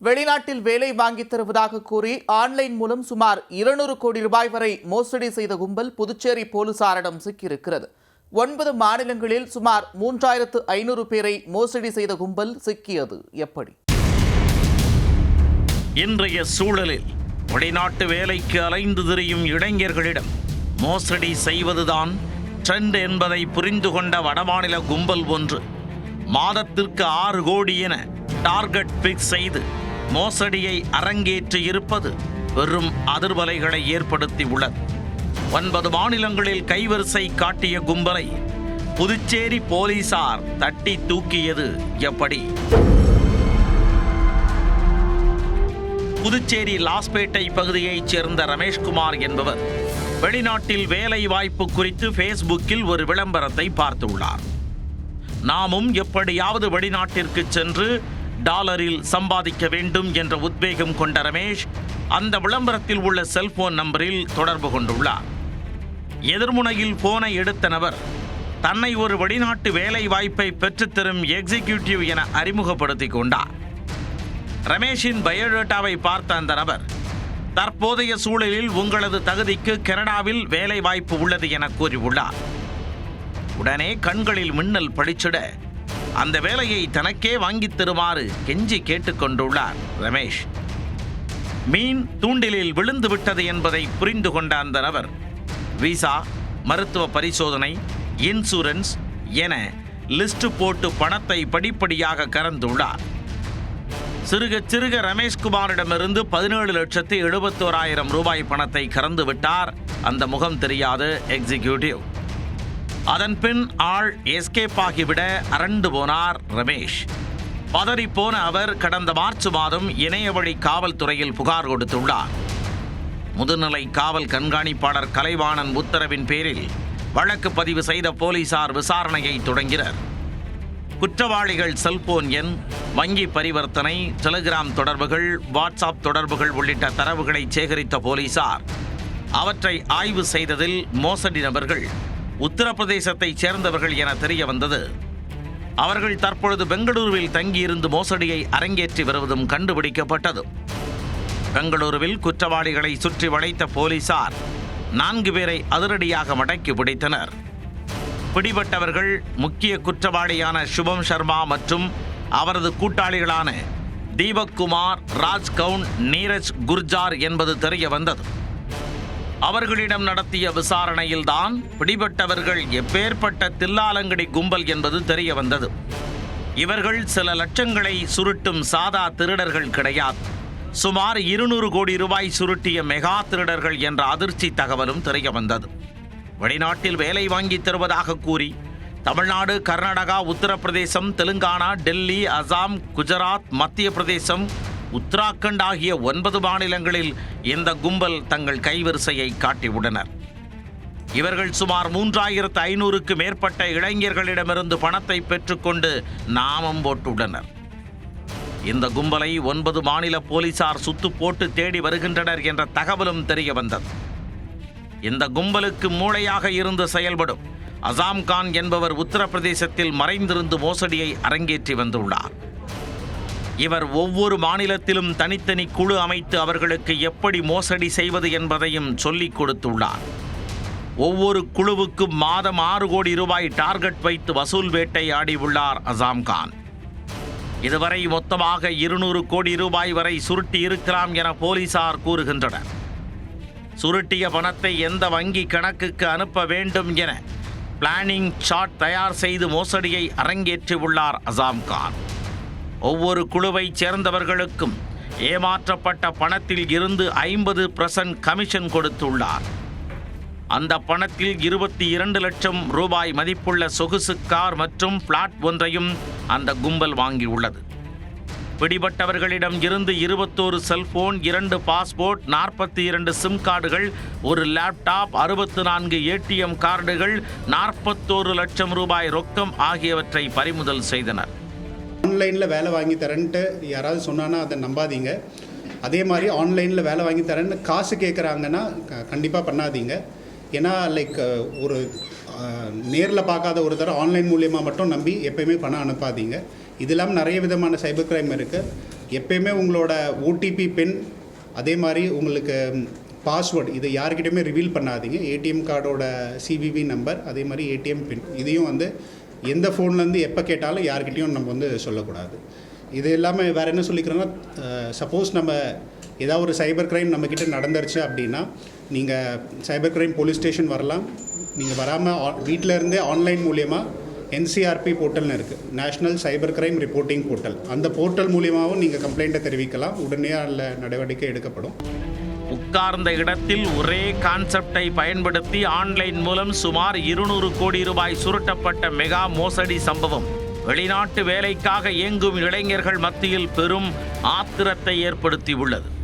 வெளிநாட்டில் வேலை வாங்கித் தருவதாக கூறி ஆன்லைன் மூலம் சுமார் இருநூறு கோடி ரூபாய் வரை மோசடி செய்த கும்பல் புதுச்சேரி போலீசாரிடம் சிக்கியிருக்கிறது. ஒன்பது மாநிலங்களில் சுமார் மூன்றாயிரத்து ஐநூறு பேரை மோசடி செய்த கும்பல் சிக்கியது. எப்படி? இன்றைய சூழலில் வெளிநாட்டு வேலைக்கு அலைந்து திரியும் இளைஞர்களிடம் மோசடி செய்வதுதான் ட்ரெண்ட் என்பதை புரிந்து கொண்ட வடமாநில கும்பல் ஒன்று. மாதத்திற்கு ஆறு கோடி என டார்கெட் பிக்ஸ் செய்து மோசடியை அரங்கேற்றி இருப்பது வெறும் அதிர்வலைகளை ஏற்படுத்தி உள்ளது. ஒன்பது மாநிலங்களில் கைவரிசை காட்டிய கும்பலை புதுச்சேரி போலீசார் தட்டி தூக்கியது எப்படி? புதுச்சேரி லாஸ்பேட்டை பகுதியைச் சேர்ந்த ரமேஷ்குமார் என்பவர் வெளிநாட்டில் வேலை வாய்ப்பு குறித்து ஃபேஸ்புக்கில் ஒரு விளம்பரத்தை பார்த்துள்ளார். நாமும் எப்படியாவது வெளிநாட்டிற்கு சென்று டாலரில் சம்பாதிக்க வேண்டும் என்ற உத்வேகம் கொண்ட ரமேஷ் அந்த விளம்பரத்தில் உள்ள செல்போன் நம்பரில் தொடர்பு கொண்டுள்ளார். எதிர்முனையில் போனை எடுத்த நபர் தன்னை ஒரு வெளிநாட்டு வேலை வாய்ப்பை பெற்றுத்தரும் எக்ஸிகியூட்டிவ் என அறிமுகப்படுத்தி கொண்டார். ரமேஷின் பயோடேட்டாவை பார்த்த அந்த நபர் தற்போதைய சூழலில் உங்களது தகுதிக்கு கனடாவில் வேலை வாய்ப்பு உள்ளது என கூறியுள்ளார். உடனே கண்களில் மின்னல் படிச்சிட அந்த வேலையை தனக்கே வாங்கித் தருமாறு கெஞ்சி கேட்டுக்கொண்டுள்ளார் ரமேஷ். மீன் தூண்டிலில் விழுந்து விட்டது என்பதை புரிந்து கொண்ட அந்த நபர் விசா மருத்துவ பரிசோதனை இன்சூரன்ஸ் என லிஸ்ட் போட்டு பணத்தை படிப்படியாக கறந்துள்ளார். சிறுக சிறுக ரமேஷ்குமாரிடமிருந்து பதினேழு லட்சத்தி எழுபத்தோராயிரம் ரூபாய் பணத்தை கறந்து விட்டார். அந்த முகம் தெரியாத எக்ஸிகியூட்டிவ். அதன் பின் ஆள் எஸ்கேப் ஆகிவிட அரண்டு போனார் ரமேஷ். பதறிப்போன அவர் கடந்த மார்ச் மாதம் இணையவழி காவல்துறையில் புகார் கொடுத்துள்ளார். முதுநிலை காவல் கண்காணிப்பாளர் கலைவாணன் உத்தரவின் பேரில் வழக்கு பதிவு செய்த போலீசார் விசாரணையை தொடங்கினர். குற்றவாளிகள் செல்போன் எண் வங்கி பரிவர்த்தனை டெலிகிராம் தொடர்புகள் வாட்ஸ்அப் தொடர்புகள் உள்ளிட்ட தரவுகளை சேகரித்த போலீசார். அவற்றை ஆய்வு செய்ததில் மோசடி நபர்கள் உத்தரப்பிரதேசத்தைச் சேர்ந்தவர்கள் என தெரிய வந்தது. அவர்கள் தற்பொழுது பெங்களூருவில் தங்கியிருந்து மோசடியை அரங்கேற்றி வருவதும் கண்டுபிடிக்கப்பட்டது. பெங்களூருவில் குற்றவாளிகளை சுற்றி வளைத்த போலீசார் நான்கு பேரை அதிரடியாக மடக்கி பிடித்தனர். பிடிபட்டவர்கள் முக்கிய குற்றவாளியான சுபம் சர்மா மற்றும் அவரது கூட்டாளிகளான தீபக் குமார் ராஜ் கவுன் நீரஜ் குர்ஜார் என்பது தெரிய வந்தது. அவர்களிடம் நடத்திய விசாரணையில்தான் பிடிபட்டவர்கள் எப்பேற்பட்ட தில்லாலங்கடி கும்பல் என்பது தெரிய வந்தது. இவர்கள் சில லட்சங்களை சுருட்டும் சாதா திருடர்கள் கிடையாது. சுமார் இருநூறு கோடி ரூபாய் சுருட்டிய மெகா திருடர்கள் என்ற அதிர்ச்சி தகவலும் தெரிய வந்தது. வெளிநாட்டில் வேலை வாங்கி தருவதாக கூறி தமிழ்நாடு கர்நாடகா உத்தரப்பிரதேசம் தெலுங்கானா டெல்லி அசாம் குஜராத் மத்திய பிரதேசம் உத்தராகண்ட் ஆகிய ஒன்பது மாநிலங்களில் இந்த கும்பல் தங்கள் கைவரிசையை காட்டியுள்ளனர் இவர்கள் சுமார் மூன்றாயிரத்து ஐநூறுக்கு மேற்பட்ட இளைஞர்களிடமிருந்து பணத்தை பெற்றுக்கொண்டு நாமம் போட்டுள்ளனர். இந்த கும்பலை ஒன்பது மாநில போலீசார் சுத்து போட்டு தேடி வருகின்றனர் என்ற தகவலும் தெரிய வந்தது. இந்த கும்பலுக்கு மூளையாக இருந்து செயல்படும் அசாம் கான் என்பவர் உத்தரப்பிரதேசத்தில் மறைந்திருந்து மோசடியை அரங்கேற்றி வந்துள்ளார். இவர் ஒவ்வொரு மாநிலத்திலும் தனித்தனி குழு அமைத்து அவர்களுக்கு எப்படி மோசடி செய்வது என்பதையும் சொல்லிக் கொடுத்துள்ளார். ஒவ்வொரு குழுவுக்கும் மாதம் ஆறு கோடி ரூபாய் டார்கெட் வைத்து வசூல் வேட்டை ஆடியுள்ளார் அசாம்கான் இதுவரை மொத்தமாக இருநூறு கோடி ரூபாய் வரை சுருட்டி இருக்கலாம் என போலீசார் கூறுகின்றனர். சுருட்டிய பணத்தை எந்த வங்கி கணக்குக்கு அனுப்ப வேண்டும் என பிளானிங் சார்ட் தயார் செய்து மோசடியை அரங்கேற்றியுள்ளார் அசாம்கான் ஒவ்வொரு குழுவைச் சேர்ந்தவர்களுக்கும் ஏமாற்றப்பட்ட பணத்தில் இருந்து ஐம்பது பிரசன்ட் கமிஷன் கொடுத்துள்ளார். அந்த பணத்தில் இருபத்தி இரண்டு லட்சம் ரூபாய் மதிப்புள்ள சொகுசு கார் மற்றும் பிளாட் ஒன்றையும் அந்த கும்பல் வாங்கியுள்ளது. பிடிபட்டவர்களிடம் இருந்து இருபத்தோரு செல்போன் இரண்டு பாஸ்போர்ட் நாற்பத்தி இரண்டு சிம் கார்டுகள் ஒரு லேப்டாப் அறுபத்து நான்கு ஏடிஎம் கார்டுகள் நாற்பத்தோரு லட்சம் ரூபாய் ரொக்கம் ஆகியவற்றை பறிமுதல் செய்தனர். ஆன்லைனில் வேலை வாங்கி தரேன்ட்டு யாராவது சொன்னான்னா அதை நம்பாதீங்க. அதே மாதிரி ஆன்லைனில் வேலை வாங்கி தரேன்னு காசு கேட்குறாங்கன்னா கண்டிப்பாக பண்ணாதீங்க. ஏன்னா லைக் ஒரு நேரில் பார்க்காத ஒரு தடவை ஆன்லைன் மூலியமாக மட்டும் நம்பி எப்பயுமே பணம் அனுப்பாதீங்க. இது இல்லாமல் நிறைய விதமான சைபர் கிரைம் இருக்குது எப்பயுமே உங்களோட ஓடிபி பின் அதே மாதிரி உங்களுக்கு பாஸ்வேர்டு இதை யார்கிட்டையுமே ரிவீல் பண்ணாதீங்க. ஏடிஎம் கார்டோட சிவிவி நம்பர் அதே மாதிரி ஏடிஎம் பின் இதையும் வந்து எந்த ஃபோன்லேருந்து எப்போ கேட்டாலும் யார்கிட்டையும் நம்ம வந்து சொல்லக்கூடாது. இது இல்லாமல் வேறு என்ன சொல்லிக்கிறோன்னா சப்போஸ் நம்ம ஏதாவது ஒரு சைபர் கிரைம் நம்மக்கிட்ட நடந்துருச்சு அப்படின்னா நீங்கள் சைபர் கிரைம் போலீஸ் ஸ்டேஷன் வரலாம். நீங்கள் வராமல் வீட்டில் இருந்தே ஆன்லைன் மூலியமாக என்சிஆர்பி போர்ட்டல்னு இருக்குது national cyber crime reporting portal அந்த போர்ட்டல் மூலியமாகவும் நீங்கள் கம்ப்ளைண்ட்டை தெரிவிக்கலாம். உடனே அதில் நடவடிக்கை எடுக்கப்படும். உட்கார்ந்த இடத்தில் ஒரே கான்செப்டை பயன்படுத்தி ஆன்லைன் மூலம் சுமார் இருநூறு கோடி ரூபாய் சுருட்டப்பட்ட மெகா மோசடி சம்பவம். வெளிநாட்டு வேலைக்காக இயங்கும் இளைஞர்கள் மத்தியில் பெரும் ஆத்திரத்தை ஏற்படுத்தியுள்ளது.